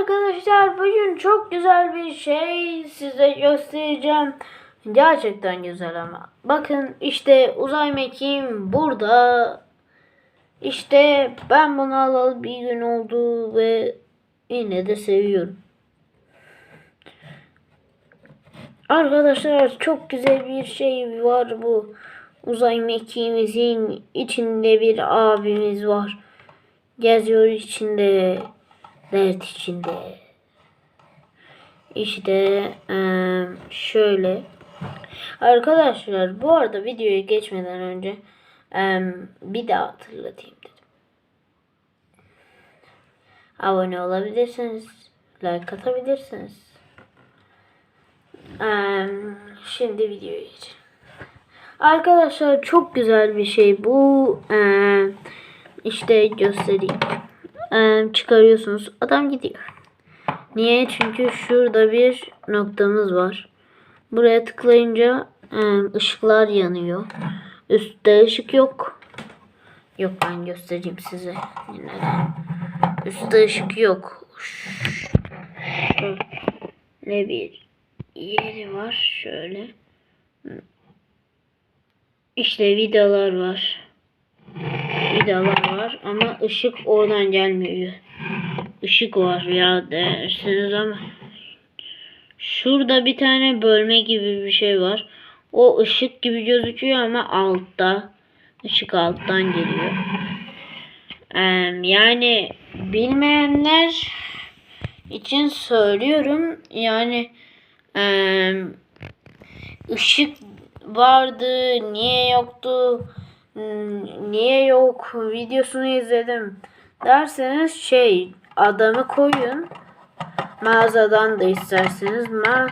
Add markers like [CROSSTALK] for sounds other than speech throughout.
arkadaşlar bugün çok güzel bir şey size göstereceğim. Gerçekten güzel ama. Bakın işte uzay mekiğim burada. İşte ben bunu alalı bir gün oldu ve yine de seviyorum. Arkadaşlar çok güzel bir şey var bu. Uzay mekiğimizin içinde bir abimiz var. Geziyor içinde. Dert içinde. İşte şöyle. Arkadaşlar bu arada videoya geçmeden önce bir daha hatırlatayım dedim. Abone olabilirsiniz. Like atabilirsiniz. Şimdi videoya geçelim. Arkadaşlar çok güzel bir şey bu. Eee işte göstereyim. Çıkarıyorsunuz. Adam gidiyor. Niye? Çünkü şurada bir noktamız var. Buraya tıklayınca ışıklar yanıyor. Üstte ışık yok. Yok ben göstereyim size. Yine. Üstte ışık yok. Ne bir yeri var şöyle. İşte vidalar var. Vidalar var ama ışık oradan gelmiyor. Işık var ya dersiniz ama şurada bir tane bölme gibi bir şey var. O ışık gibi gözüküyor ama altta. Işık alttan geliyor. Yani bilmeyenler için söylüyorum. Yani ışık vardı, niye yoktu, niye yok videosunu izledim derseniz şey adamı koyun mağazadan da isterseniz ma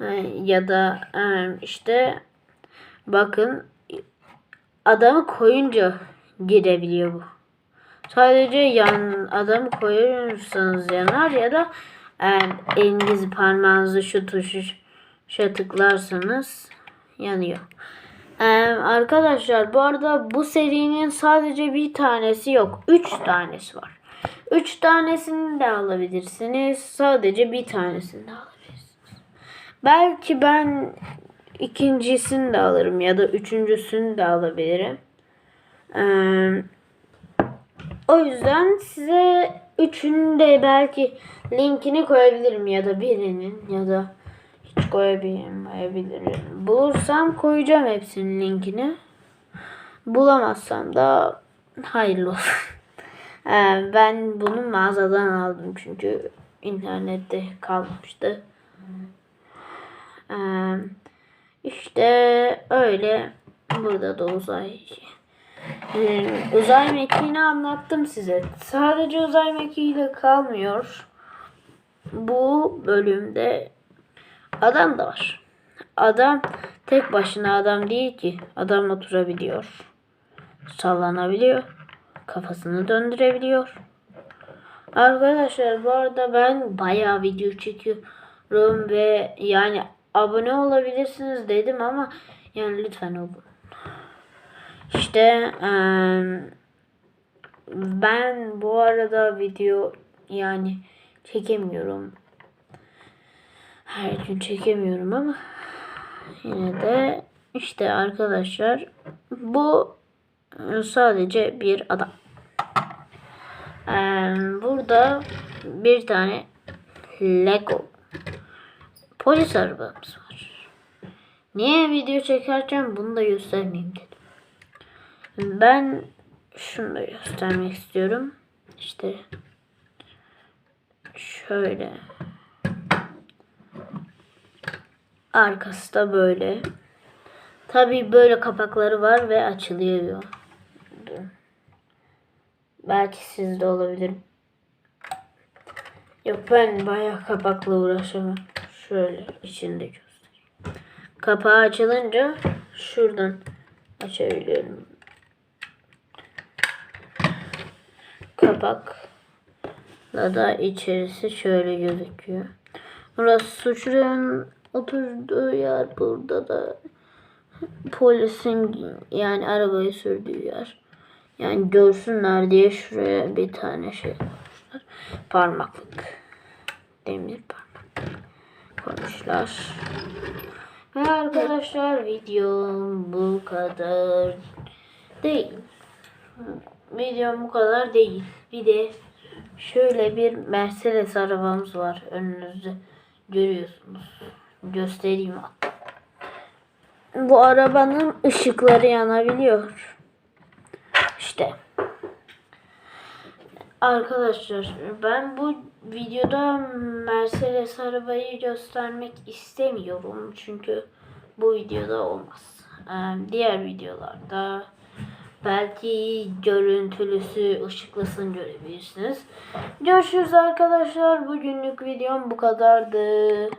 e, ya da e, işte bakın adamı koyunca girebiliyor bu. Sadece yan adamı koyarsanız yanar ya da e, elinizi parmağınızı şu tuşa tıklarsanız yanıyor. Ee, arkadaşlar bu arada bu serinin sadece bir tanesi yok. Üç tanesi var. Üç tanesini de alabilirsiniz. Sadece bir tanesini de alabilirsiniz. Belki ben ikincisini de alırım ya da üçüncüsünü de alabilirim. Ee, o yüzden size üçünü de belki linkini koyabilirim ya da birinin ya da hiç koyamayabilirim. Bulursam koyacağım hepsinin linkini. Bulamazsam da hayırlı olsun. [LAUGHS] Ee, ben bunu mağazadan aldım çünkü internette kalmıştı. Ee, işte öyle burada da uzay ee, uzay mekiğini anlattım size. Sadece uzay mekiğiyle kalmıyor. Bu bölümde Adam da var. Adam tek başına adam değil ki. Adam oturabiliyor. Sallanabiliyor. Kafasını döndürebiliyor. Arkadaşlar bu arada ben bayağı video çekiyorum ve yani abone olabilirsiniz dedim ama yani lütfen olun. İşte ben bu arada video yani çekemiyorum her gün çekemiyorum ama yine de işte arkadaşlar bu sadece bir adam. Ee, burada bir tane Lego polis arabamız var. Niye video çekerken bunu da göstermeyeyim dedim. Ben şunu da göstermek istiyorum. İşte şöyle Arkası da böyle. Tabi böyle kapakları var ve açılıyor. Belki sizde olabilir. Yok ben bayağı kapakla uğraşamam. Şöyle içinde göstereyim. Kapağı açılınca şuradan açabiliyorum. Kapakla da içerisi şöyle gözüküyor. Burası suçlunun oturduğu yer burada da polisin yani arabayı sürdüğü yer. Yani görsünler diye şuraya bir tane şey koymuşlar. Parmaklık. Demir parmak koymuşlar. Ve arkadaşlar videom bu kadar değil. Videom bu kadar değil. Bir de şöyle bir Mercedes arabamız var önünüzde görüyorsunuz. Göstereyim hatta. Bu arabanın ışıkları yanabiliyor. İşte. Arkadaşlar ben bu videoda Mercedes arabayı göstermek istemiyorum. Çünkü bu videoda olmaz. Ee, diğer videolarda belki görüntülüsü, ışıklısını görebilirsiniz. Görüşürüz arkadaşlar. Bugünlük videom bu kadardı.